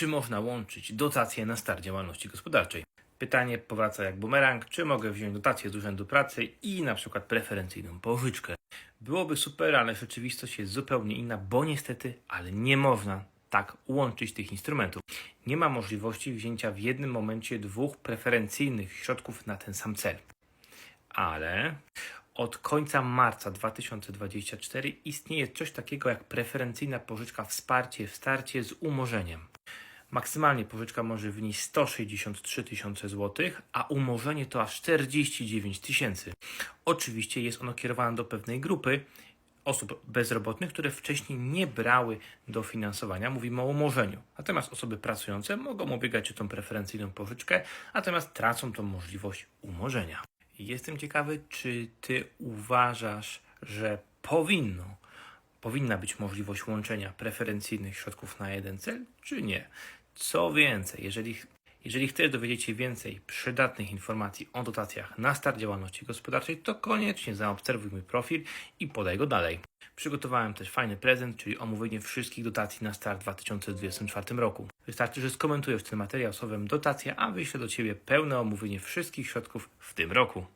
Czy można łączyć dotacje na start działalności gospodarczej? Pytanie powraca jak bumerang, czy mogę wziąć dotację z Urzędu Pracy i na przykład preferencyjną pożyczkę? Byłoby super, ale rzeczywistość jest zupełnie inna, bo niestety, ale nie można tak łączyć tych instrumentów. Nie ma możliwości wzięcia w jednym momencie dwóch preferencyjnych środków na ten sam cel. Ale od końca marca 2024 istnieje coś takiego jak preferencyjna pożyczka wsparcie w starcie z umorzeniem. Maksymalnie pożyczka może wynieść 163 tysiące złotych, a umorzenie to aż 49 tysięcy. Oczywiście jest ono kierowane do pewnej grupy osób bezrobotnych, które wcześniej nie brały dofinansowania. Mówimy o umorzeniu. Natomiast osoby pracujące mogą ubiegać o tą preferencyjną pożyczkę, natomiast tracą tą możliwość umorzenia. Jestem ciekawy, czy ty uważasz, że powinno, powinna być możliwość łączenia preferencyjnych środków na jeden cel, czy nie? Co więcej, jeżeli, jeżeli chcesz dowiedzieć się więcej przydatnych informacji o dotacjach na start działalności gospodarczej, to koniecznie zaobserwuj mój profil i podaj go dalej. Przygotowałem też fajny prezent, czyli omówienie wszystkich dotacji na start w 2024 roku. Wystarczy, że skomentujesz ten materiał słowem dotacja, a wyślę do Ciebie pełne omówienie wszystkich środków w tym roku.